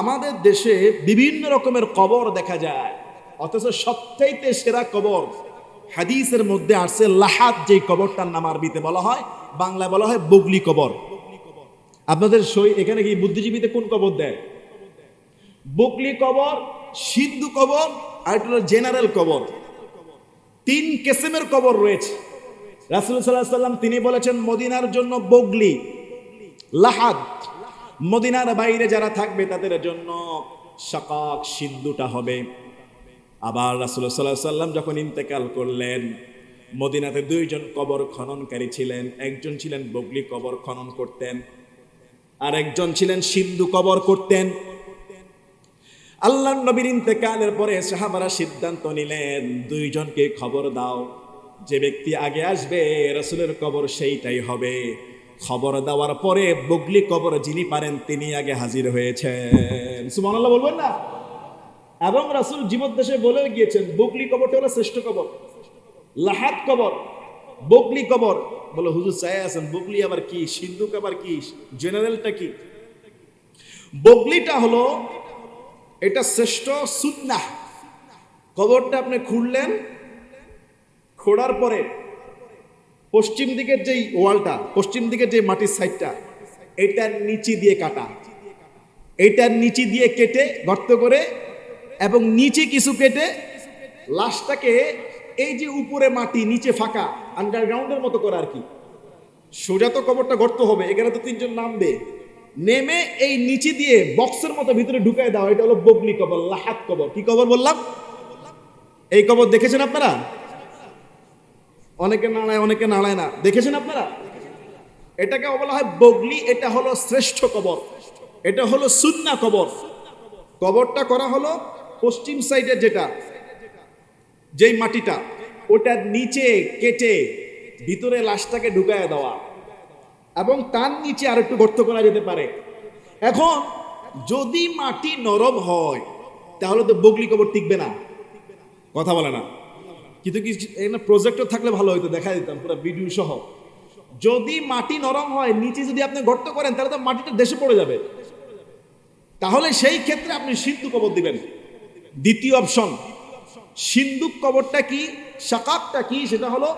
আমাদের দেশে বিভিন্ন রকমের কবর দেখা যায়। অথচ সবচাইতে সেরা কবর হাদিসের মধ্যে আসছে, লাহাত যে কবরটার নাম আরবিতে বলা হয়, বাংলায় বলা হয় বগলি কবর। আপনাদের সই এখানে কি বুদ্ধিজীবীতে কোন কবর দেয়? বকলি কবর, সিন্ধু কবর, আর একটা জেনারেল কবর। তিন কেসেমের কবর রয়েছে। রাসুল সাল্লাহ সাল্লাম তিনি বলেছেন, মদিনার জন্য বগলি লাহাদ মদিনার বাইরে যারা থাকবে তাদের জন্য শাকাক সিন্ধুটা হবে। আবার রাসুল সাল্লাহ সাল্লাম যখন ইন্তেকাল করলেন, মদিনাতে দুইজন কবর খননকারী ছিলেন। একজন ছিলেন বগলি কবর খনন করতেন আর একজন ছিলেন সিন্ধু কবর করতেন। আল্লাহ নবীর ইন্তেকালের পরে সাহাবারা সিদ্ধান্ত নিলেন, দুইজনকে খবর দাও, যে ব্যক্তি আগে আসবে, রসুলের কবর সেইটাই হবে। খবর দেওয়ার পরে বগলি কবর যিনি পারেন তিনি আগে হাজির হয়েছেন। সুমনাল্লাহ বলবেন না? এবং রাসুল জীবদ্দেশে বলে গিয়েছেন, বগলি কবরটা হলো শ্রেষ্ঠ কবর, লাহাত কবর, বগলি কবর। বলে, হুজুর চাই আছেন, বগলি আবার কি? সিন্ধুক আবার কি? জেনারেলটা কি? বগলিটা হলো, এটা শ্রেষ্ঠ সুন্নাহ। কবরটা আপনি খুঁড়লেন, খোঁড়ার পরে পশ্চিম দিকের যেই ওয়ালটা, পশ্চিম দিকের যে মাটির সাইডটা এটার নিচে দিয়ে কাটা। এইটার নিচে দিয়ে কেটে গর্ত করে এবং নিচে কিছু কেটে লাশটাকে এই যে উপরে মাটি, নিচে ফাঁকা আন্ডারগ্রাউন্ডের মতো করে আর কি। সোজা তো কবরটা গর্ত হবে, এখানে তো তিনজন নামবে। নেমে এই নিচে দিয়ে বক্সের মতো ভিতরে ঢুকায় দাও, এটা হলো বগলি কবর, লাহাত কবর। কি কবর বললাম? এই কবর দেখেছেন আপনারা? অনেকে নাড়ায় অনেকে নাড়ায় না। দেখেছেন আপনারা? এটাকে বলা হয় বগলি, এটা হলো শ্রেষ্ঠ কবর। এটা হলো সুন্না কবর। কবরটা করা হলো পশ্চিম সাইডে যেটা, যেই মাটিটা, ওটার নিচে কেটে ভিতরে লাশটাকে ঢুকায় দেওয়া। এবং তার নিচে আর একটু গর্ত করা যেতে পারে। এখন, যদি মাটি নরম হয়, তাহলে তো বগলি কবর টিকবে না। কথা বলে না। কিন্তু কি এখানে প্রজেক্টর থাকলে ভালো হতো দেখা দিতাম, পুরো ভিডিও সহ। যদি মাটি নরম হয়, নিচে যদি আপনি গর্ত করেন, তাহলে তো মাটিটা দেশে পড়ে যাবে। তাহলে সেই ক্ষেত্রে আপনি সিন্ধু কবর দিবেন। দ্বিতীয় অপশন সিন্ধুক কবরটা কি? শাকাকটা কি? সেটা হলো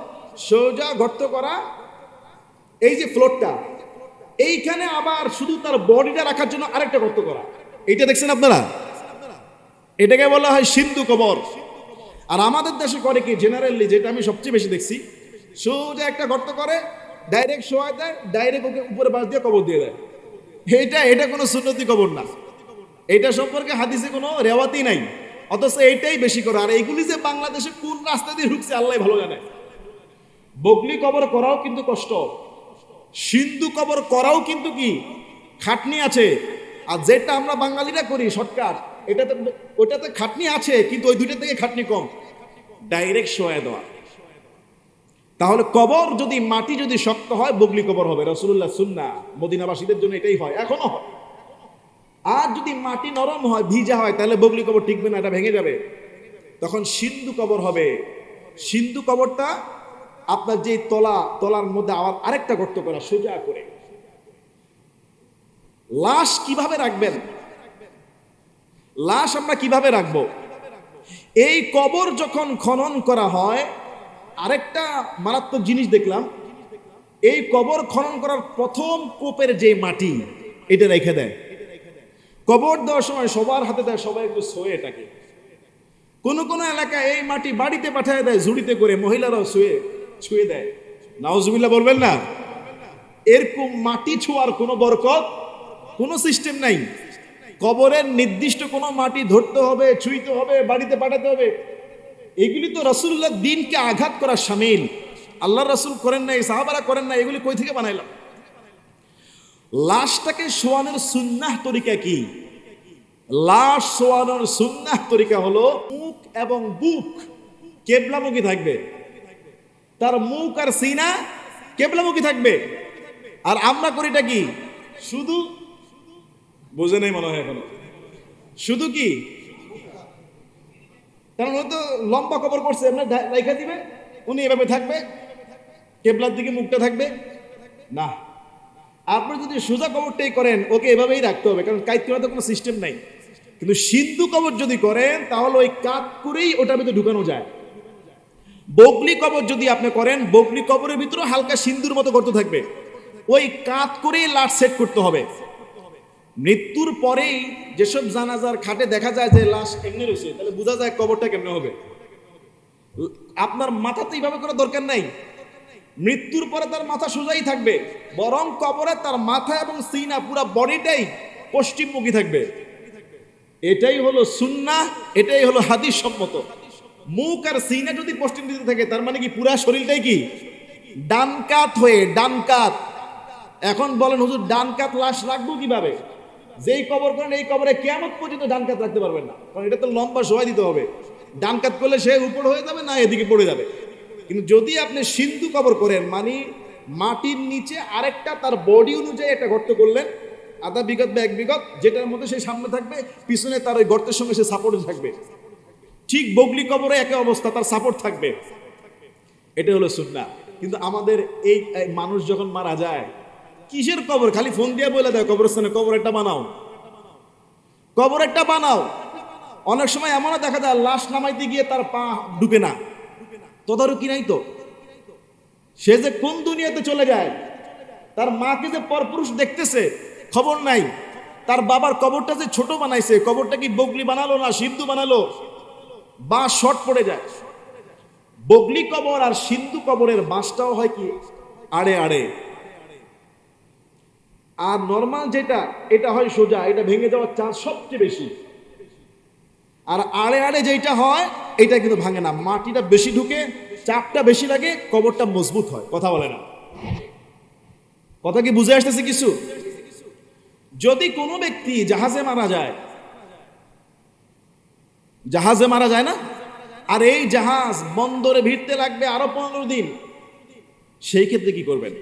সোজা গর্ত করা। এই যে ফ্লোরটা এইখানে আবার শুধু তার বডিটা রাখার জন্য আরেকটা গর্ত করা। এইটা দেখছেন আপনারা? এটাকে বলা হয় সিন্ধু কবর। আর আমাদের দেশে করে কি? জেনারেলি যেটা আমি সবচেয়ে বেশি দেখছি, সোজা একটা গর্ত করে ডাইরেক্ট শোয়া দেয় ডাইরেক্ট ওকে উপরে বাস দিয়ে কবর দিয়ে দেয়। এটা এটা কোনো সুন্নতি কবর না। এটা সম্পর্কে হাদিসে কোনো রেওয়াতি নাই। অথচ এইটাই বেশি করে। আর এইগুলি যে বাংলাদেশে কোন রাস্তা দিয়ে ঢুকছে, আল্লাহ ভালো জানে। বগলি কবর করাও কিন্তু কষ্ট। সিন্ধু কবর করাও কিন্তু কি? খাটনি আছে। আর যেটা আমরা বাঙালিরা করি, শর্টকাট। এটাতে ওটাতে খাটনি আছে, কিন্তু ওই দুইটা থেকে খাটনি কম। ডাইরেক্ট শোয়া দেওয়া। তাহলে কবর যদি, মাটি যদি শক্ত হয়, বগলি কবর হবে। রসুল্লাহ সুন্না মদিনাবাসীদের জন্য এটাই হয়, এখনও হয়। আর যদি মাটি নরম হয়, ভিজা হয়, তাহলে বগলি কবর টিকবে না, এটা ভেঙে যাবে। তখন সিন্ধু কবর হবে। সিন্ধু কবরটা আপনার যে তলা, তলার মধ্যে আবার আরেকটা গর্ত করা, সোজা করে। লাশ কীভাবে রাখবেন? লাশ আমরা কীভাবে রাখব? এই কবর যখন খনন করা হয়, আরেকটা মারাত্মক জিনিস দেখলাম, এই কবর খনন করার প্রথম কোপের যে মাটি, এটা রেখে দেয়। কবর দেওয়ার সময় সবার হাতে দেয়, সবাই একটু শোয়ে এটাকে। কোনো কোনো এলাকায় এই মাটি বাড়িতে পাঠায় দেয়, ঝুড়িতে করে মহিলারাও শুয়ে ছুঁয়ে দেয়। নাওজুবিল্লাহ বলবেন না? এরকম মাটি ছোঁয়ার কোনো বরকত, কোনো সিস্টেম নাই। কবরের নির্দিষ্ট কোনো মাটি ধরতে হবে, ছুঁইতে হবে, বাড়িতে পাঠাতে হবে। এগুলি তো রসুল্লাহ দিনকে আঘাত করা সামিল আল্লাহ রসুল করেন নাই, সাহাবারা করেন না এগুলি কই থেকে বানাইলাম? লাশটাকে শোয়ানোর সুন্নাহ তরিকা কি? লাশ শোয়ানোর সুন্নাহ তরিকা হলো মুখ এবং বুক কেবলামুখী থাকবে। তার মুখ আর সিনা কেবলামুখী থাকবে। আর আমরা করিটা কি? শুধু বোঝে নেই মনে হয় এখনও। শুধু কি? কারণ ও তো লম্বা কবর করছে, এমনি রেখা দিবে, উনি এভাবে থাকবে, কেবলার দিকে মুখটা থাকবে। না। আপনি যদি সোজা কবরটাই করেন, ওকে এভাবেই রাখতে হবে, কারণ কাইত কোনো সিস্টেম নাই। কিন্তু সিন্ধু কবর যদি করেন, তাহলে ওই কাত করেই ওটার ভিতরে ঢুকানো যায়। বগলি কবর যদি আপনি করেন, বগলি কবরের ভিতরে হালকা সিন্ধুর মতো করতে থাকবে। ওই কাত করেই লাশ সেট করতে হবে। মৃত্যুর পরেই যেসব জানাজার খাটে দেখা যায় যে লাশ এমনি রয়েছে, তাহলে বোঝা যায় কবরটা কেমনে হবে। আপনার মাথা তো এইভাবে করার দরকার নাই। মৃত্যুর পরে তার মাথা সোজাই থাকবে, বরং কবরে তার মাথা এবং সিনা পুরো বডিটাই পশ্চিমমুখী থাকবে। এটাই হলো সুন্না এটাই হলো হাদিস সম্মত। মুখ আর সিনা যদি পশ্চিম দিকে থাকে, তার মানে কি পুরা শরীরটাই কি? ডান কাত হয়ে, ডান কাত। এখন বলেন, হুজুর, ডান কাত লাশ রাখব কীভাবে? যেই কবর করেন, এই কবরে কেমন পর্যন্ত ডান কাত রাখতে পারবেন না। কারণ এটা তো লম্বা সময় দিতে হবে। ডান কাত করলে সে উপর হয়ে যাবে না এদিকে পড়ে যাবে। কিন্তু যদি আপনি সিন্ধু কবর করেন মানে মাটির নিচে আরেকটা তার বডি অনুযায়ী একটা গর্ত করলেন, আধা বিগত বা এক বিগত যেটার মধ্যে সে সামনে থাকবে, পিছনে তার ওই গর্তের সঙ্গে সে সাপোর্টে থাকবে। ঠিক বগলি কবরে একই অবস্থা, তার সাপোর্ট থাকবে। এটা হলো সুন্না কিন্তু আমাদের এই মানুষ যখন মারা যায় কিসের কবর? খালি ফোন দিয়ে বলে দেয় কবরস্থানে কবর একটা বানাও। কবর একটা বানাও। অনেক সময় এমনও দেখা যায়, লাশ নামাইতে গিয়ে তার পা ঢুকে না। তদারকি নাই তো। সে যে কোন দুনিয়াতে চলে যায়, তার মাকে যে পরপুরুষ দেখতেছে, খবর নাই। তার বাবার কবরটা যে ছোট বানাইছে, কবরটা কি বগলি বানালো না সিন্ধু বানালো? বা শর্ট পড়ে যায়। বগলি কবর আর সিন্ধু কবরের বাঁশটাও হয় কি, আড়ে আড়ে। আর নর্মাল যেটা, এটা হয় সোজা, এটা ভেঙে যাওয়ার চান্স সবচেয়ে বেশি। আর আড়ে আড়ে যেটা হয়, এটা কিন্তু ভাঙে না। মাটিটা বেশি ঢুকে, চাপটা বেশি লাগে, কবরটা মজবুত হয়। কথা বলে না। কথা কি বুঝে আসতেছে কিছু? যদি কোনো ব্যক্তি জাহাজে মারা যায়, জাহাজে মারা যায় না? আর এই জাহাজ বন্দরে ভিড়তে লাগবে আরও পনেরো দিন, সেই ক্ষেত্রে কি করবেন?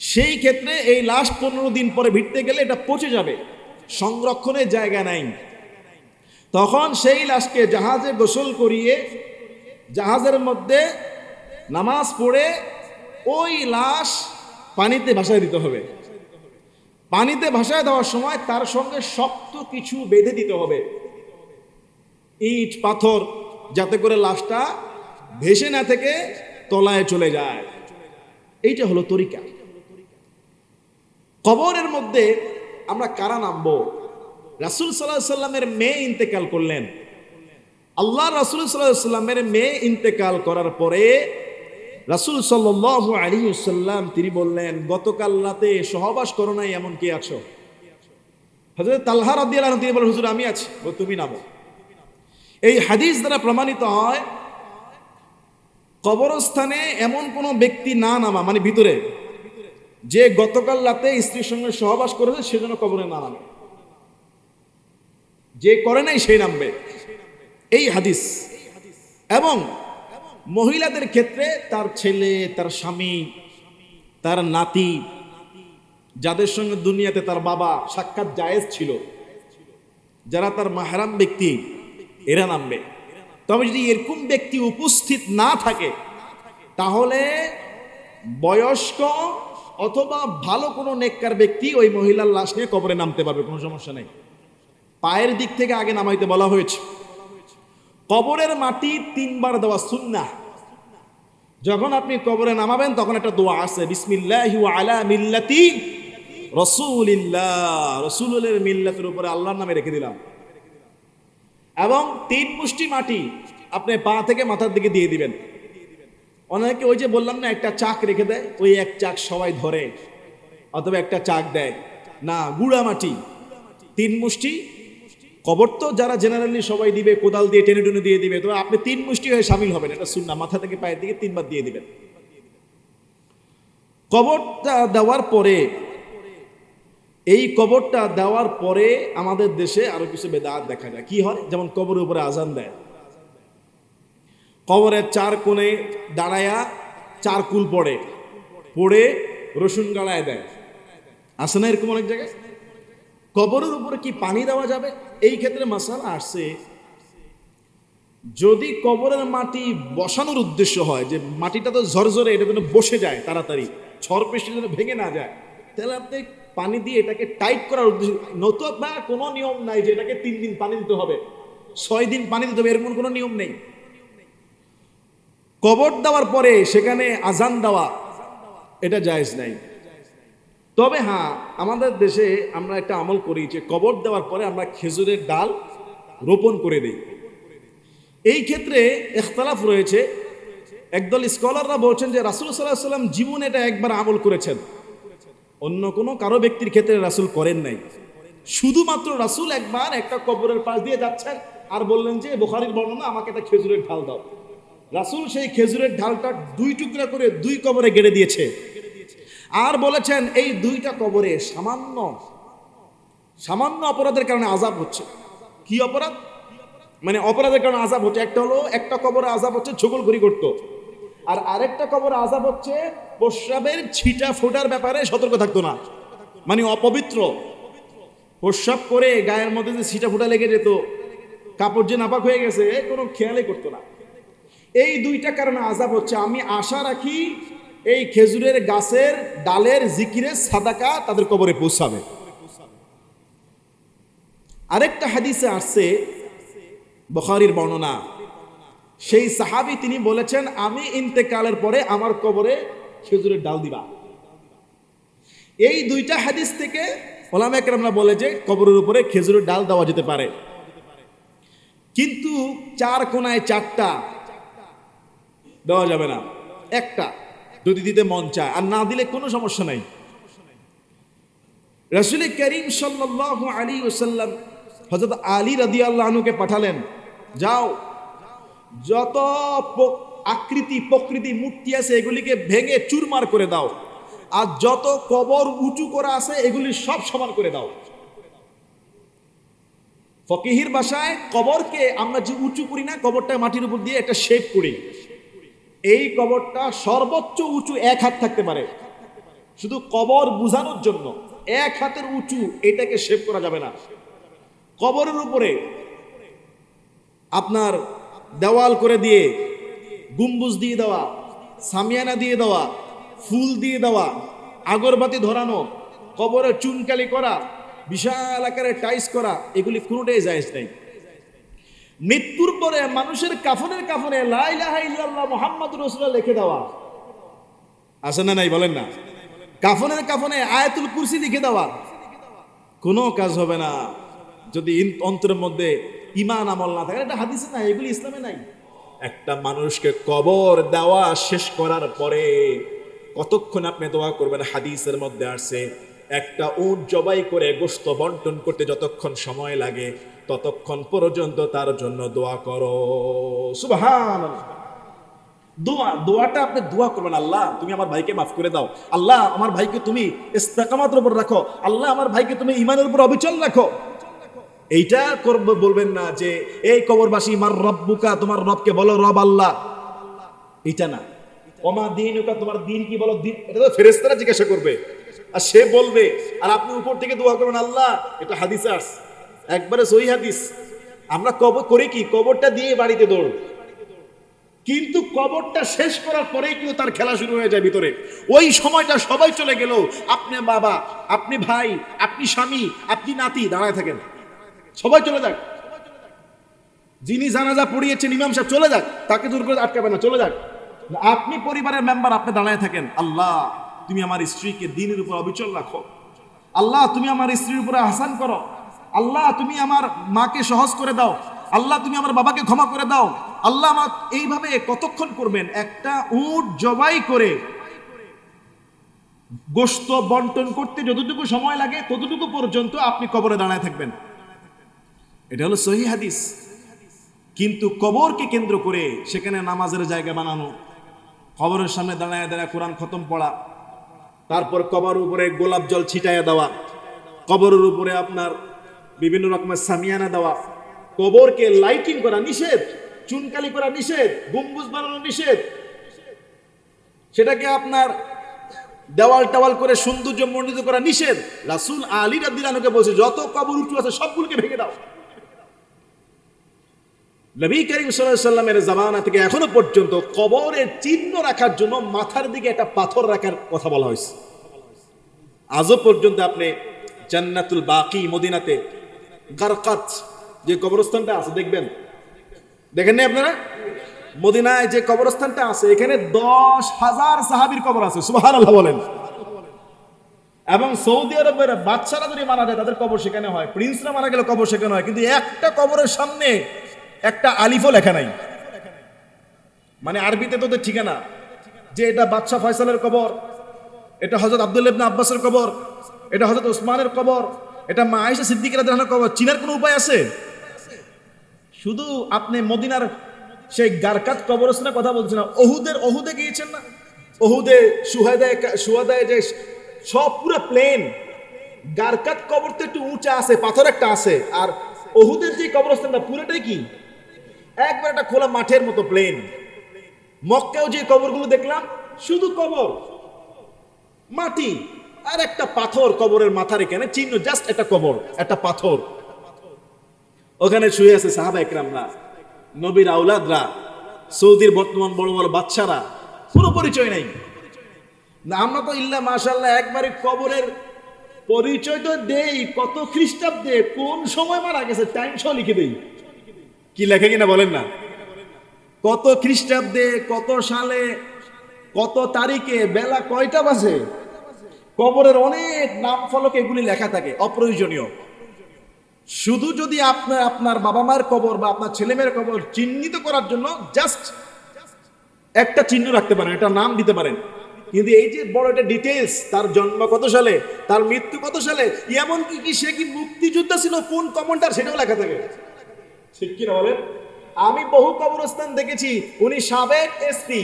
সেই ক্ষেত্রে এই লাশ পনেরো দিন পরে ভিড়তে গেলে এটা পচে যাবে। সংরক্ষণের জায়গা নাই। তখন সেই লাশকে জাহাজে গোসল করিয়ে জাহাজের মধ্যে নামাজ পড়ে ওই লাশ পানিতে ভাসায় দিতে হবে। পানিতে ভাসায় দেওয়ার সময় তার সঙ্গে শক্ত কিছু বেঁধে দিতে হবে। ইট, পাথর, যাতে করে লাশটা ভেসে না থেকে তলায় চলে যায়। এইটা হলো তরিকা। কবরের মধ্যে আমরা কারা নামবো? রাসুল সাল্লাহ সাল্লামের মেয়ে ইন্তেকাল করলেন। আল্লাহ রাসুল সাল্লাহ সাল্লামের মেয়ে ইন্তেকাল করার পরে রাসুল সাল্লাহ আলী সাল্লাম তিনি বললেন, গতকাল রাতে সহবাস করো নাই এমন কি আছো? হুজুর, আমি আছি। তুমি নামো। এই হাদিস দ্বারা প্রমাণিত হয়, কবরস্থানে এমন কোনো ব্যক্তি না নামা মানে ভিতরে যে গতকাল রাতে স্ত্রীর সঙ্গে সহবাস করেছে সেজন্য কবরে না নামে। যে করে নাই, সেই নামবে। এই হাদিস। এবং মহিলাদের ক্ষেত্রে তার ছেলে, তার স্বামী, তার নাতি, যাদের সঙ্গে দুনিয়াতে তার বাবা সাক্ষাৎ জায়েজ ছিল, যারা তার মাহারাম ব্যক্তি, এরা নামবে। তবে যদি এরকম ব্যক্তি উপস্থিত না থাকে, তাহলে বয়স্ক অথবা ভালো কোনো নেককার ব্যক্তি ওই মহিলার লাশ নিয়ে কবরে নামতে পারবে, কোনো সমস্যা নেই। পায়ের দিক থেকে আগে নামাইতে বলা হয়েছে। কবরের মাটি তিনবার দেওয়া সুন্না যখন আপনি কবরে নামাবেন, তখন একটা দোয়া আছে, বিসমিল্লাহি আলা মিল্লাতি রসুলিল্লাহ। রসুলের মিল্লাতের উপরে আল্লাহর নামে রেখে দিলাম। এবং তিন মুষ্টি মাটি আপনি পা থেকে মাথার দিকে দিয়ে দিবেন। অনেকে ওই যে বললাম না, একটা চাক রেখে দেয়, ওই এক চাক সবাই ধরে, অথবা একটা চাক দেয়। না গুড়া মাটি তিন মুষ্টি, কবর তো যারা জেনারেলি সবাই দিবে, কোদাল দিয়ে টেনে টেনে দিয়ে দিবে, তবে আপনি তিন মুষ্টি হয়ে সামিল হবেন, এটা শুননা মাথা থেকে পায়ের দিকে তিনবার দিয়ে দিবেন। কবরটা দেওয়ার পরে, এই কবরটা দেওয়ার পরে আমাদের দেশে আরও কিছু বেদাত দেখা যায়। কি হয়? যেমন কবরের উপরে আজান দেয়। কবরের চার কোণে দাঁড়ায়া চার কুল পড়ে পড়ে রসুন গাড়ায় দেয়। আসে না এরকম অনেক জায়গায়? কবরের উপরে কি পানি দেওয়া যাবে? এই ক্ষেত্রে মাসালা আসছে, যদি কবরের মাটি বসানোর উদ্দেশ্য হয়, যে মাটিটা তো ঝরঝরে, এটা যেন বসে যায় তাড়াতাড়ি, ঝড় যেন ভেঙে না যায়, তাহলে আপনি পানি দিয়ে এটাকে টাইট করার উদ্দেশ্য, নতুবা কোনো নিয়ম নাই যে এটাকে তিন দিন পানি দিতে হবে, ছয় দিন পানি দিতে হবে, এরকম কোনো নিয়ম নেই। কবর দেওয়ার পরে সেখানে আজান দেওয়া, এটা জায়েজ নাই। তবে হ্যাঁ আমাদের দেশে আমরা একটা আমল করি যে কবর দেওয়ার পরে আমরা খেজুরের ডাল রোপণ করে দিই। এই ক্ষেত্রে ইখতলাফ রয়েছে। একদল স্কলাররা বলছেন যে রাসুল সাল্লাহ সাল্লাম জীবনে এটা একবার আমল করেছেন। অন্য কোনো কারও ব্যক্তির ক্ষেত্রে রাসুল করেন নাই। শুধুমাত্র রাসুল একবার একটা কবরের পাশ দিয়ে যাচ্ছেন আর বললেন যে, বোখারির বর্ণনা, আমাকে একটা খেজুরের ঢাল দাও। রাসুল সেই খেজুরের ঢালটা দুই টুকরা করে দুই কবরে গেড়ে দিয়েছে। আর বলেছেন, এই দুইটা কবরে সামান্য সামান্য অপরাধের কারণে আজাব হচ্ছে। কি অপরাধ? মানে অপরাধের কারণে আজাব হচ্ছে। একটা হলো, একটা কবরে আজাব হচ্ছে ছগল ঘুরি করতো। আর আরেকটা কবরে আজাব হচ্ছে প্রস্রাবের ছিটা ফোটার ব্যাপারে সতর্ক থাকতো না। মানে অপবিত্র। প্রস্রাব করে গায়ের মধ্যে যে ছিটা ফোটা লেগে যেত, কাপড় যে নাপাক হয়ে গেছে, কোনো খেয়ালই করতো না। এই দুইটা কারণে আজাব হচ্ছে। আমি আশা রাখি এই খেজুরের গাছের ডালের জিকিরের সাদাকা তাদের কবরে পৌঁছাবে। আরেকটা হাদিসে আসছে, বখারির বর্ণনা। সেই সাহাবি তিনি বলেছেন, আমি ইন্তেকালের পরে আমার কবরে খেজুরের ডাল দিবা। এই দুইটা হাদিস থেকে ওলামা একরামরা বলে যে, কবরের উপরে খেজুরের ডাল দেওয়া যেতে পারে। কিন্তু চার কোনায় চারটা দেওয়া যাবে না। একটা যদি দিতে মন চায়, আর না দিলে কোনো সমস্যা নাই। রসুল করিম সাল্লাহ আলী ওসাল্লাম হজরত আলী রাদি আল্লাহনুকে পাঠালেন, যাও, যত আকৃতি প্রকৃতি মূর্তি আছে এগুলিকে ভেঙে চুরমার করে দাও, আর যত কবর উঁচু করা আছে এগুলি সব সমান করে দাও। ফকিহির বাসায় কবরকে আমরা যে উঁচু করি না, কবরটা মাটির উপর দিয়ে একটা শেপ করি। এই কবরটা সর্বোচ্চ উঁচু এক হাত থাকতে পারে। শুধু কবর বুঝানোর জন্য এক হাতের উঁচু এটাকে শেপ করা যাবে না। কবরের উপরে আপনার দেওয়াল করে দিয়ে, গুম্বুজ দিয়ে দেওয়া, সামিয়ানা দিয়ে দেওয়া, ফুল দিয়ে দেওয়া, আগরবাতি ধরানো কবরে চুনকালি করা, বিশাল আকারে টাইস করা, এগুলি কোনোটাই জায়জ নেই। মৃত্যুর পরে মানুষের কাফনের কাফনে মোহাম্মদ রসুল্লাহ লিখে দেওয়া। আছে না নাই বলেন না? কাফনের কাফনে আয়াতুল কুরসি লিখে দেওয়া। কোনো কাজ হবে না। যদি অন্তরের মধ্যে ইমান আমল না থাকে, এটা হাদিসে নাই, এগুলি ইসলামে নাই। একটা মানুষকে কবর দেওয়া শেষ করার পরে কতক্ষণ আপনি দোয়া করবেন? হাদিসের মধ্যে আসছে, একটা উট জবাই করে গোস্ত বন্টন করতে যতক্ষণ সময় লাগে ততক্ষণ পর্যন্ত তার জন্য দোয়া করো। সুবহান দোয়া, দোয়াটা আপনি দোয়া করবেন, আল্লাহ তুমি আমার ভাইকে মাফ করে দাও। আল্লাহ আমার ভাইকে তুমি ইস্তেকামাতের উপর রাখো। আল্লাহ আমার ভাইকে তুমি ইমানের উপর অবিচল রাখো। এইটা করব, বলবেন না যে, এই কবরবাসী, মার রব্বুকা, তোমার রবকে বলো, রব আল্লাহ। এটা না। ওমা দিন তোমার দিন কি বলো? দিন, এটা তো ফেরেস্তারা জিজ্ঞাসা করবে। আর সে বলবে, আর আপনি উপর থেকে দোয়া করবেন, আল্লাহ। এটা হাদিস আস একবারে সহি হাদিস। আমরা কবর করি কি? কবরটা দিয়ে বাড়িতে দৌড়। কিন্তু কবরটা শেষ করার পরেই কিন্তু তার খেলা শুরু হয়ে যায় ভিতরে। ওই সময়টা সবাই চলে গেল। আপনি বাবা, আপনি ভাই, আপনি স্বামী, আপনি নাতি, দাঁড়ায় থাকেন। সবাই চলে যাক। যিনি জানাজা পড়িয়েছেন, ইমাম সাহেব, চলে যাক। তাকে দূর করে আটকাবে না, চলে যাক। আপনি পরিবারের মেম্বার, আপনি দাঁড়ায় থাকেন। আল্লাহ, তুমি আমার স্ত্রীকে দিনের উপর অবিচল রাখো। আল্লাহ, তুমি আমার স্ত্রীর উপরে আহসান করো। আল্লাহ, তুমি আমার মাকে সহজ করে দাও। আল্লাহ, তুমি আমার বাবাকে ক্ষমা করে দাও। আল্লাহ আমার এইভাবে কতক্ষণ করবেন? একটা উট জবাই করে গোস্ত বন্টন করতে যতটুকু সময় লাগে, ততটুকু পর্যন্ত আপনি কবরে দাঁড়ায় থাকবেন। এটা হলো সহি হাদিস। কিন্তু কবরকে কেন্দ্র করে সেখানে নামাজের জায়গা বানানো, কবরের সামনে দাঁড়ায় দাঁড়ায় কোরআন খতম পড়া, তারপর কবর উপরে গোলাপ জল ছিটাইয়া দেওয়া, কবরের উপরে আপনার বিভিন্ন রকমের সামিয়ানা দেওয়া। কবরকে লাইটিং করা নিষেধ, চুনকালি করা নিষেধ, গম্বুজ বানানো নিষেধ। সেটাকে আপনার দেওয়াল টাওয়াল করে সৌন্দর্য মণ্ডিত করা নিষেধ। রাসুল আলী রাদিলানুকে বলছে, যত কবর উঁচু আছে সবগুলোকে ভেঙে দাও। নবী করিম সাল্লামের জামানা থেকে এখনও পর্যন্ত কবরের চিহ্ন রাখার জন্য মাথার দিকে একটা পাথর রাখার কথা বলা হয়েছে। আজও পর্যন্ত আপনি জান্নাতুল বাকি মদিনাতে গারকাত যে কবরস্থানটা আছে, দেখবেন? দেখেন নাই আপনারা? মদিনায় যে কবরস্থানটা আছে, এখানে দশ হাজার সাহাবির কবর আছে সুবাহান আল্লাহ বলেন। এবং সৌদি আরবের বাচ্চারা যদি মারা যায়, তাদের কবর সেখানে হয়। প্রিন্সরা মারা গেলে কবর সেখানে হয়। কিন্তু একটা কবরের সামনে একটা আলিফও লেখা নাই। মানে আরবিতে তো ঠিকানা। যে এটা বাদশাহ ফয়সালের কবর, এটা হজরত আব্দুল ইবনে আব্বাসের কবর, এটা হজরত ওসমানের কবর এটা মা আয়েশা সিদ্দিকের কবর চিনার কোনো উপায় আছে? শুধু আপনি মদিনার সেই গারকাত কবরস্থানের কথা বলছেন না, ওহুদের, ওহুদে গিয়েছেন না? ওহুদে সুহাদায় সুহাদায় যে সব পুরো প্লেন গারকাত কবর তো একটু উঁচা আছে, পাথর একটা আছে, আর অহুদের যে কবরস্থানটা পুরোটাই কি? একবার একটা খোলা মাঠের মতো প্লেন মক্কাও যে কবরগুলো দেখলাম, শুধু কবর, মাটি। আর একটা পাথর কবরের মাথার এখানে চিহ্ন জাস্ট একটা কবর, একটা পাথর। ওখানে শুয়ে আছে সাহাবা একরামরা, নবীর আউলাদরা সৌদির বর্তমান বড় বড় বাচ্চারা কোনো পরিচয় নাই। আমরা তো ইল্লা মাশাল্লাহ একবারে কবরের পরিচয় তো দেই, কত খ্রিস্টাব্দে, কোন সময় মারা গেছে টাইম সহ লিখে দেই। কি লেখে কিনা বলেন না। কত খ্রিস্টাব্দে, কত সালে, কত তারিখে, বেলা কয়টা বাজে? কবরের অনেক নাম ফলক এগুলি লেখা থাকে, অপ্রয়োজনীয়। শুধু যদি আপনার আপনার বাবা মায়ের কবর বা আপনার ছেলে মেয়ের কবর চিহ্নিত করার জন্য জাস্ট একটা চিহ্ন রাখতে পারেন, একটা নাম দিতে পারেন। কিন্তু এই যে বড় একটা ডিটেলস তার জন্ম কত সালে, তার মৃত্যু কত সালে এমন কি কি সে কি মুক্তিযোদ্ধা ছিল, কোন কমান্ডার, সেটাও লেখা থাকে। ঠিক কিনা বলেন? আমি বহু কবরস্থান দেখেছি, উনি সাবেক এসপি।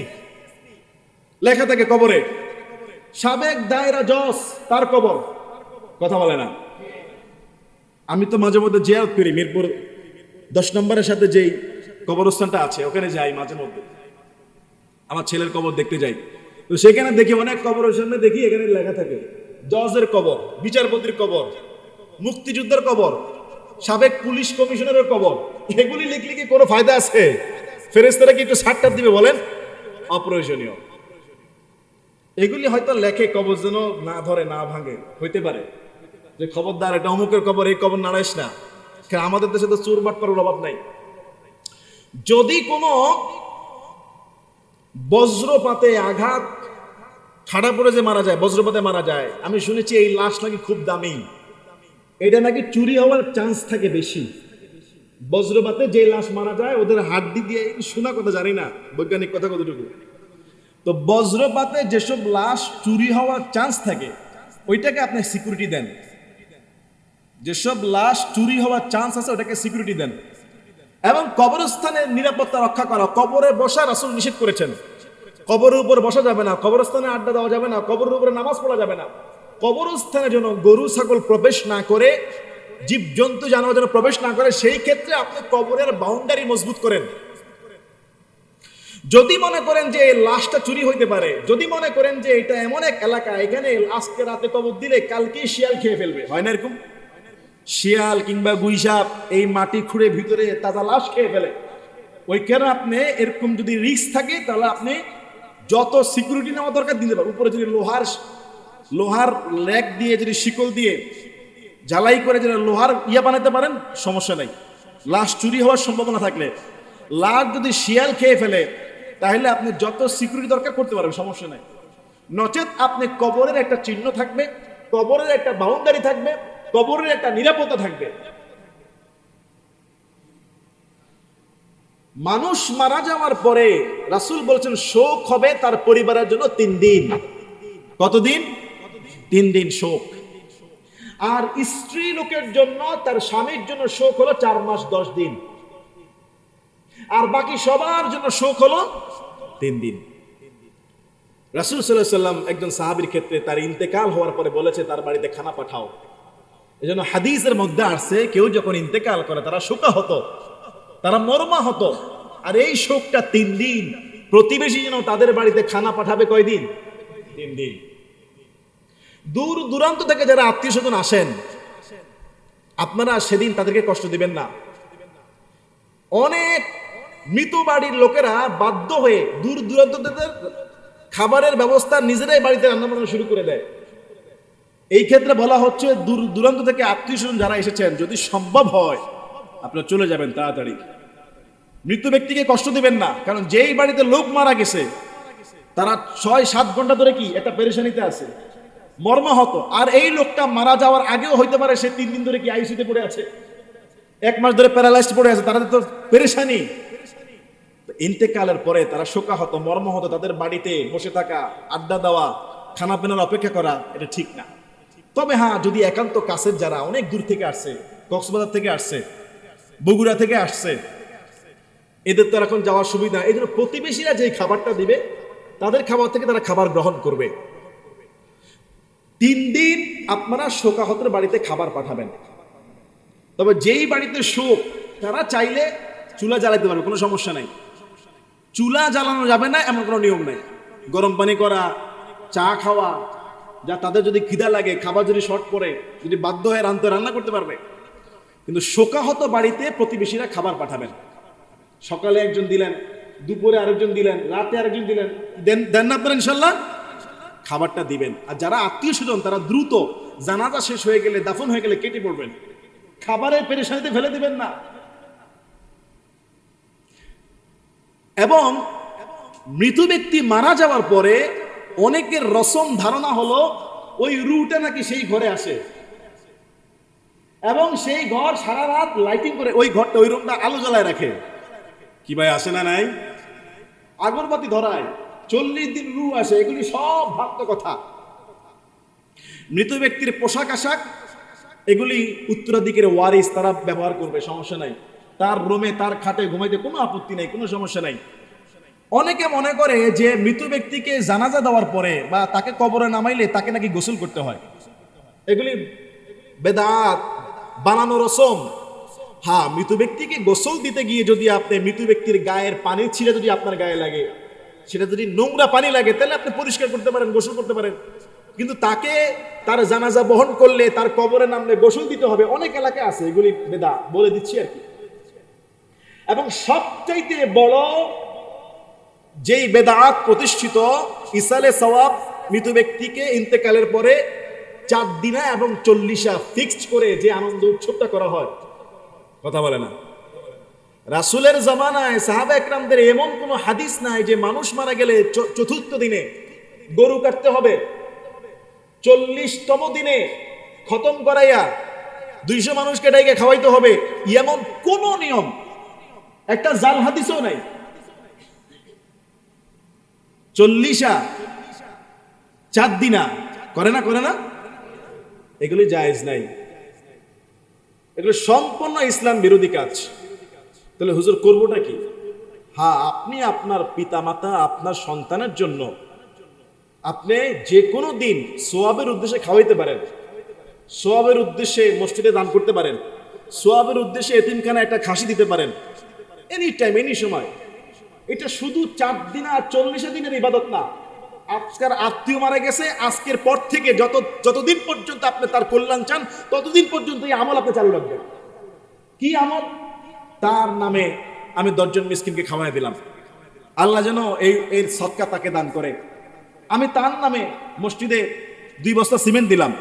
লেখা থাকে কবরে। সাবেক দায়রা জজ, তার কবর। কথা বলে না। আমি তো মাঝে মধ্যে জিয়ারত করি, মিরপুর দশ নম্বরের সাথে যেই কবরস্থানটা আছে, ওখানে যাই মাঝে মধ্যে। আমার ছেলের কবর দেখতে যাই। তো সেখানে দেখি অনেক কবরের সামনে দেখি, এখানে লেখা থাকে, জজের কবর, বিচারপতির কবর, মুক্তিযুদ্ধের কবর, সাবেক পুলিশ কমিশনারের কবর। এগুলি লিখলে কি কোনো ফায়দা আছে? ফেরেস্তারা কি একটু সাতটা দিবে বলেন? অপ্রয়োজনীয়। এগুলি হয়তো লেখে কবর যেন না ধরে, না ভাঙে। হইতে পারে। যে খবরদার, এটা অমুকের কবর, এই কবর নাড়াইস না। আমাদের দেশে তো চোর বাট করার অভাব নাই। যদি কোনো বজ্রপাতে আঘাত, খাড়া পড়ে যে মারা যায়, বজ্রপাতে মারা যায়, আমি শুনেছি এই লাশ নাকি খুব দামি। এটা নাকি চুরি হওয়ার চান্স থাকে বেশি। বজ্রপাতে যে লাশ মারা যায়, ওদের হাড্ডি দিয়ে শোনা কথা জানি না, বৈজ্ঞানিক কথা কতটুকু। তো বজ্রপাতে যেসব লাশ চুরি হওয়ার চান্স থাকে, ওইটাকে আপনি সিকিউরিটি দেন। যেসব লাশ চুরি হওয়ার চান্স আছে ওটাকে সিকিউরিটি দেন। এবং কবরস্থানের নিরাপত্তা রক্ষা করা, কবরে বসা রাসুল নিষেধ করেছেন। কবরের উপর বসা যাবে না, কবরস্থানে আড্ডা দেওয়া যাবে না, কবরের উপরে নামাজ পড়া যাবে না। কবরস্থানে যেন গরু, ছাগল প্রবেশ না করে, জীবজন্তু, জানোয়ার যেন প্রবেশ না করে, সেই ক্ষেত্রে আপনি কবরের বাউন্ডারি মজবুত করেন। যদি মনে করেন যে লাশটা চুরি হইতে পারে, যদি মনে করেন যে এটা এমন এক এলাকা, এখানে আজকে রাতে কবর দিলে কালকে শিয়াল খেয়ে ফেলবে। হয় না এরকম? শিয়াল কিংবা গুইসাপ এই মাটি খুঁড়ে ভিতরে তাজা লাশ খেয়ে ফেলে। ওইখানে আপনি এরকম যদি রিস্ক থাকে, তাহলে আপনি যত সিকিউরিটি নেওয়া দরকার দিতে পারেন। উপরে যদি লোহার লোহার লেগ দিয়ে যদি শিকল দিয়ে জ্বালাই করে যদি লোহার ইয়া বানাতে পারেন, সমস্যা নাই। লাশ চুরি হওয়ার সম্ভাবনা থাকলে। লাশ যদি শিয়াল খেয়ে ফেলে তাহলে আপনি যত সিকিউরিটি দরকার করতে পারবেন, সমস্যা নাই। নচেত আপনি কবরের একটা চিহ্ন থাকবে, কবরের একটা বাউন্ডারি থাকবে, কবরের একটা নিরাপত্তা থাকবে। মানুষ মারা যাওয়ার পরে রাসুল বলছেন, শোক হবে তার পরিবারের জন্য তিন দিন। কতদিন? তিন দিন শোক। আর স্ত্রী লোকের জন্য তার স্বামীর জন্য শোক হলো চার মাস দশ দিন। আর বাকি সবার জন্য শোক হলো তিন দিন। রাসুল সাল্লাহ সাল্লাম একজন সাহাবির ক্ষেত্রে তার ইন্তেকাল হওয়ার পরে বলেছে, তার বাড়িতে খানা পাঠাও। এই জন্য হাদিসের মধ্যে আসছে, কেউ যখন ইন্তেকাল করে, তারা শোকা হতো, তারা মর্মা হতো। আর এই শোকটা তিন দিন। প্রতিবেশী যেন তাদের বাড়িতে খানা পাঠাবে কয়দিন? তিন দিন। দূর দূরান্ত থেকে যারা আত্মীয় স্বজন আসেন, আপনারা সেদিন তাদেরকে কষ্ট দিবেন না। অনেক মৃত বাড়ির লোকেরা বাধ্য হয়ে দূর দূরান্ত থেকে খাবারের ব্যবস্থা নিজেরাই বাড়িতে রান্না বান্না শুরু করে দেয়। এই ক্ষেত্রে বলা হচ্ছে দূর দূরান্ত থেকে আত্মীয় স্বজন যারা এসেছেন, যদি সম্ভব হয়, আপনারা চলে যাবেন তাড়াতাড়ি। মৃত ব্যক্তিকে কষ্ট দিবেন না, কারণ যেই বাড়িতে লোক মারা গেছে, তারা ছয়, সাত ঘণ্টা ধরে কি একটা পেরেশানিতে আছে, মর্মাহত। আর এই লোকটা মারা যাওয়ার আগেও হইতে পারে, সে তিন দিন ধরে কি আইসিতে পড়ে আছে। এক মাস ধরে প্যারালাইজড পড়ে আছে, তারা তো পেরেশানি। ইন্তেকালের পরে তারা শোকাহত, মর্মাহত, তাদের বাড়িতে বসে থাকা, আড্ডা দেওয়া, খানা পিনার অপেক্ষা করা, এটা ঠিক না। তবে হ্যাঁ যদি একান্ত কাছের যারা, অনেক দূর থেকে আসছে, কক্সবাজার থেকে আসছে, বগুড়া থেকে আসছে, এদের তো এখন যাওয়ার সুবিধা এই জন্য প্রতিবেশীরা যে খাবারটা দিবে, তাদের খাবার থেকে তারা খাবার গ্রহণ করবে। তিন দিন আপনারা শোকাহতের বাড়িতে খাবার পাঠাবেন। তবে যেই বাড়িতে শোক, তারা চাইলে চুলা জ্বালাইতে পারবে, কোনো সমস্যা নাই। চুলা জ্বালানো যাবে না, এমন কোনো নিয়ম নেই। গরম পানি করা, চা খাওয়া, যা তাদের যদি খিদা লাগে, খাবার যদি শর্ট পড়ে, যদি বাধ্য হয়ে রান্তে রান্না করতে পারবে। কিন্তু শোকাহত বাড়িতে প্রতিবেশীরা খাবার পাঠাবেন। সকালে একজন দিলেন, দুপুরে আরেকজন দিলেন, রাতে আরেকজন দিলেন, দেন দেন না ইনশাল্লাহ খাবারটা দিবেন। আর যারা আত্মীয় স্বজন, তারা দ্রুত জানাজা শেষ হয়ে গেলে, দাফন হয়ে গেলে কেটে পড়বেন। খাবারের পেরেশানিতে ফেলে দিবেন না। এবং মৃত ব্যক্তি মারা যাওয়ার পরে অনেকের রসম ধারণা হলো ওই রুটা নাকি সেই ঘরে আসে। এবং সেই ঘর সারা রাত লাইটিং করে ওই ঘরটা, ওই রুমটা আলো জ্বালায় রাখে। কি ভাই, আসে না নাই? আগরবাতি ধরায়, চল্লিশ দিন রু আসে, এগুলি সব ভক্ত কথা। মৃত ব্যক্তির পোশাক আশাক, এগুলি উত্তরাধিকের ওয়ারিস তারা ব্যবহার করবে, সমস্যা নাই। তার রুমে, তার খাটে ঘুমাইতে কোনো আপত্তি নেই, কোনো সমস্যা নাই। অনেকে মনে করে যে মৃত ব্যক্তিকে জানাজা দেওয়ার পরে বা তাকে কবরে নামাইলে তাকে নাকি গোসল করতে হয়। এগুলি বেদাত বানানো রসম। হ্যাঁ মৃত ব্যক্তিকে গোসল দিতে গিয়ে যদি আপনি মৃত ব্যক্তির গায়ের পানির ছিঁড়ে যদি আপনার গায়ে লাগে, সেটা যদি নোংরা পানি লাগে, তাহলে আপনি পরিষ্কার করতে পারেন, গোসল করতে পারেন। কিন্তু তাকে তার জানাজা বহন করলে, তার কবরে নামলে গোসল দিতে হবে, অনেক এলাকায় আছে, এগুলি বেদা বলে দিচ্ছি আর কি। এবং সবচাইতে বড় যেই বেদাত প্রতিষ্ঠিত ইসালে সওয়াব মৃত ব্যক্তিকে ইন্তেকালের পরে চার দিনা এবং চল্লিশা ফিক্সড করে যে আনন্দ উৎসবটা করা হয়। কথা বলে না। রাসুলের জামানায় সাহাবা একরামদের এমন কোনো হাদিস নাই যে মানুষ মারা গেলে চতুর্থ দিনে গরু কাটতে হবে। চল্লিশতম দিনে খতম করাইয়া দুইশো মানুষকে ডাইকে খাওয়াইতে হবে। এমন কোন নিয়ম একটা জাল হাদিসও নাই। চল্লিশা চার দিনা। করে না করে না? এগুলি জায়েজ নাই। এগুলো সম্পূর্ণ ইসলাম বিরোধী কাজ। তাহলে হুজুর, করবোটা কি? হ্যাঁ আপনি আপনার পিতামাতা, আপনার সন্তানের জন্য আপনি যে কোনো দিন সোয়াবের উদ্দেশ্যে খাওয়াইতে পারেন। সোয়াবের উদ্দেশ্যে মসজিদে দান করতে পারেন। সোয়াবের উদ্দেশ্যে এতিমখানা একটা খাসি দিতে পারেন। এনি টাইম এনি সময়। এটা শুধু চার দিন আর চল্লিশে দিনের ইবাদত না। আজকের আত্মীয় মারা গেছে, আজকের পর থেকে যত, যতদিন পর্যন্ত আপনি তার কল্যাণ চান, ততদিন পর্যন্ত এই আমল আপনি চালু রাখবেন। কি আমল? তার নামে আমি দশজন মিসকিনকে খাওয়াই দিলাম। আল্লাহ যেন এই এর সৎকা তাকে দান করে। আমি তার নামে মসজিদে দুই বস্তা সিমেন্ট দিলাম।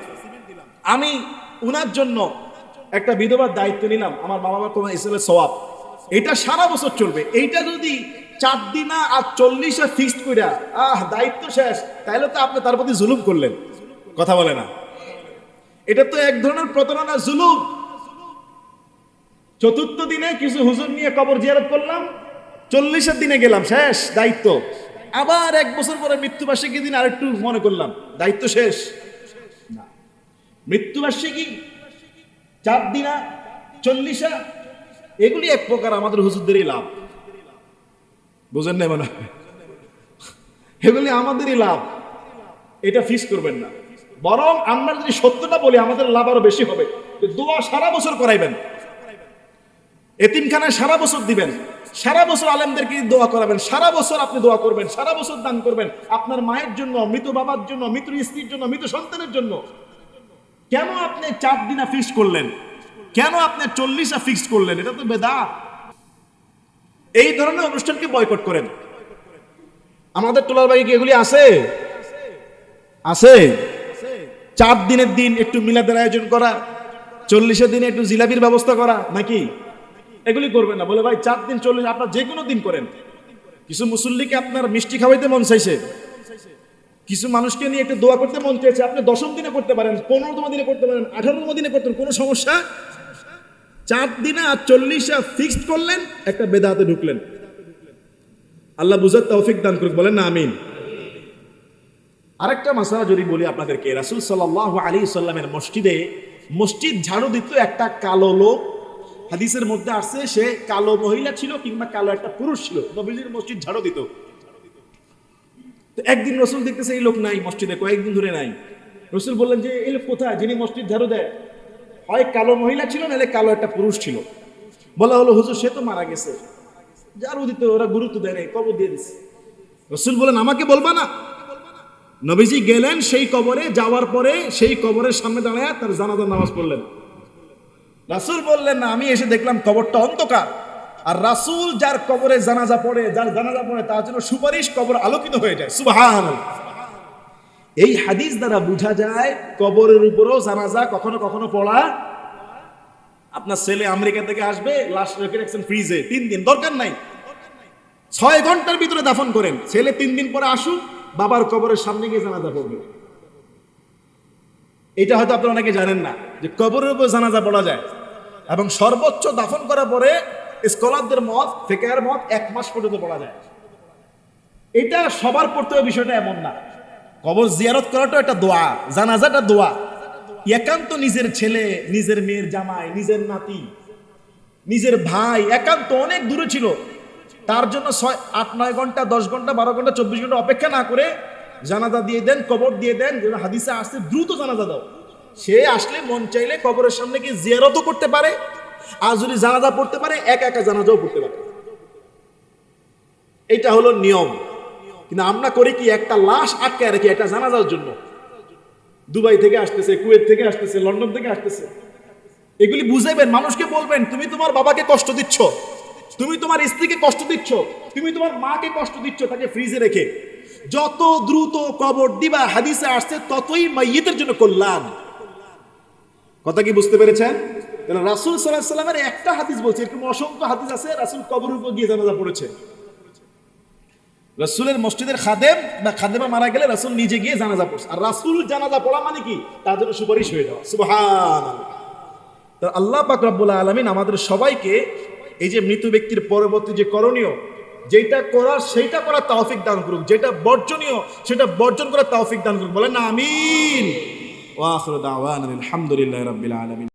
আমি উনার জন্য একটা বিধবার দায়িত্ব নিলাম। আমার বাবার কোনো ইসলামের সওয়াব। এটা সারা বছর চলবে। এইটা যদি চার দিনা আর চল্লিশে ফিক্সড কইরা, আহ, দায়িত্ব শেষ তাহলে তো আপনি তার প্রতি জুলুম করলেন। কথা বলে না। এটা তো এক ধরনের প্রতারণা, জুলুম। চতুর্থ দিনে কিছু হুজুর নিয়ে কবর জিয়ারত করলাম, চল্লিশের দিনে গেলাম, শেষ, দায়িত্ব। আবার এক বছর পরে মৃত্যুবার্ষিকী দিন আরেকটু মনে করলাম, দায়িত্ব শেষ। মৃত্যুবার্ষিকী, চার দিনা, চল্লিশা এগুলি এক প্রকার আমাদের হুজুরদেরই লাভ। বুঝেন না মনে? এগুলি আমাদেরই লাভ। এটা ফিস করবেন না। বরং আমরা যদি সত্যটা বলি, আমাদের লাভ আরও বেশি হবে। দোয়া সারা বছর করাইবেন। এতিমখানায় সারা বছর দিবেন। সারা বছর আলেমদেরকে দোয়া করাবেন। সারা বছর আপনি দোয়া করবেন। সারা বছর দান করবেন। আপনার মায়ের জন্য, মৃত বাবার জন্য, মৃত স্ত্রীর জন্য, মৃত সন্তানের জন্য। কেন আপনি চার দিনা ফিক্স করলেন? কেন আপনি চল্লিশা ফিক্স করলেন? এটা তো বেদা এই ধরনের অনুষ্ঠানকে বয়কট করেন। আমাদের টোলার বাড়ি এগুলি আছে? আছে। চার দিনের দিন একটু মিলাদের আয়োজন করা, চল্লিশের দিনে একটু জিলাপির ব্যবস্থা করা, নাকি? এগুলি করবেন না। বলে, ভাই, চার দিন, চল্লিশ, আপনার যে কোনো দিন করেন। কিছু মুসল্লিকে আপনার মিষ্টি খাওয়াইতে মন চাইছে। কিছু মানুষকে নিয়ে একটু দোয়া করতে মন চাইছে। আপনি দশম দিনে করতে পারেন, পনেরোতম দিনে করতে পারেন, আঠারোতম দিনে করতে পারেন, কোনো সমস্যা চার দিনে আর চল্লিশে ফিক্সড করলেন, একটা বেদাতে ঢুকলেন। আল্লাহ বুঝার তৌফিক দান করুক, বলেন না, আমিন। আরেকটা মাসালা যদি বলি আপনাদেরকে, রাসুল সাল্লাহ আলী সাল্লামের মসজিদে, মসজিদ ঝাড়ু দিত একটা কালো লোক। হাদিসের মধ্যে আসছে, সে কালো মহিলা ছিল কিংবা কালো একটা পুরুষ ছিল। নবীজির মসজিদ ঝাড়ু দিত। তো একদিন রসুল দেখতেছে, এই লোক নাই মসজিদে, কয়েকদিন ধরে নাই। রসুল বললেন যে, এই লোক কোথায়? যিনি মসজিদ ঝাড়ু দেয়। হয় কালো মহিলা ছিল, নাহলে কালো একটা পুরুষ ছিল। বলা হলো, হুজুর, সে তো মারা গেছে। যার দিত ওরা গুরুত্ব দেয় নাই, কবর দিয়ে দিছে। রসুল বলেন, আমাকে বলবা না? নবীজি গেলেন সেই কবরে, যাওয়ার পরে সেই কবরের সামনে দাঁড়ায় তার জানাজার নামাজ পড়লেন। রাসুল বললেন, না, আমি এসে দেখলাম কবরটা অন্ধকার। আর রাসুল যার কবরে জানাজা পড়ে, যার জানাজা পড়ে, তার জন্য সুপারিশ কবর আলোকিত হয়ে যায়। সুবহান এই হাদিস দ্বারা বোঝা যায়, কবরের উপরেও জানাজা কখনো কখনো পড়া আপনার ছেলে আমেরিকা থেকে আসবে, লাশ রেখে রাখছেন ফ্রিজে, তিন দিন, দরকার নাই। ছয় ঘণ্টার ভিতরে দাফন করেন। ছেলে তিন দিন পরে আসুক, বাবার কবরের সামনে গিয়ে জানাজা পড়বে। এটা হয়তো আপনারা অনেকে জানেন না, যে কবরের উপর জানাজা পড়া যায়। এবং সর্বোচ্চ দাফন করার পরে স্কলারদের মত ফেকার মত এক মাস পর্যন্ত পড়া যায়। এটা সবার পড়তে বিষয়টা এমন না। কবর জিয়ারত করাটা একটা দোয়া, জানাজাটা দোয়া। একান্ত নিজের ছেলে, নিজের মেয়ের জামাই, নিজের নাতি, নিজের ভাই, একান্ত অনেক দূরে ছিল। তার জন্য ছয়, আট, নয় ঘণ্টা, দশ ঘণ্টা, বারো ঘণ্টা, চব্বিশ ঘণ্টা অপেক্ষা না করে জানাজা দিয়ে দেন, কবর দিয়ে দেন, যেন হাদিসে আসতে দ্রুত জানাজা দাও। সে আসলে মন চাইলে কবরের সামনে গিয়ে জিয়ারতও করতে পারে, আর যদি জানাজা পড়তে পারে, একা একা জানাজাও পড়তে পারে। এটা হলো নিয়ম। কিন্তু আমরা করি কি, একটা লাশ আটকায় রেখে, একটা জানাজার জন্য। দুবাই থেকে আসতেছে, কুয়েত থেকে আসতেছে, লন্ডন থেকে আসতেছে। এগুলি বুঝাইবেন, মানুষকে বলবেন, তুমি তোমার বাবাকে কষ্ট দিচ্ছ, তুমি তোমার স্ত্রীকে কষ্ট দিচ্ছ, তুমি তোমার মাকে কষ্ট দিচ্ছ, তাকে ফ্রিজে রেখে। যত দ্রুত কবর দিবা, হাদিসে আসছে, ততই মাইয়েদের জন্য কল্যাণ। কথা কি বুঝতে পেরেছেন? রাসুল সাল্লাহ সাল্লামের একটা হাদিস বলছে, এরকম অসংখ্য হাদিস আছে, রাসুল কবর উপর গিয়ে জানাজা পড়েছে। রাসুলের মসজিদের খাদেম বা খাদেমা মারা গেলে রাসুল নিজে গিয়ে জানাজা পড়ছে। আর রাসুল জানাজা পড়া মানে কি? তার জন্য সুপারিশ হয়ে যাওয়া। সুবহান তো আল্লাহ পাক রব্বুল আলমিন আমাদের সবাইকে এই যে মৃত ব্যক্তির পরবর্তী যে করণীয়, যেটা করার সেইটা করার তাওফিক দান করুক। যেটা বর্জনীয়, সেটা বর্জন করার তাওফিক দান করুক। বলেন না আমিন। ওয়া আখিরু দাওয়ানা আলহামদুলিল্লাহি রাব্বিল আলামিন।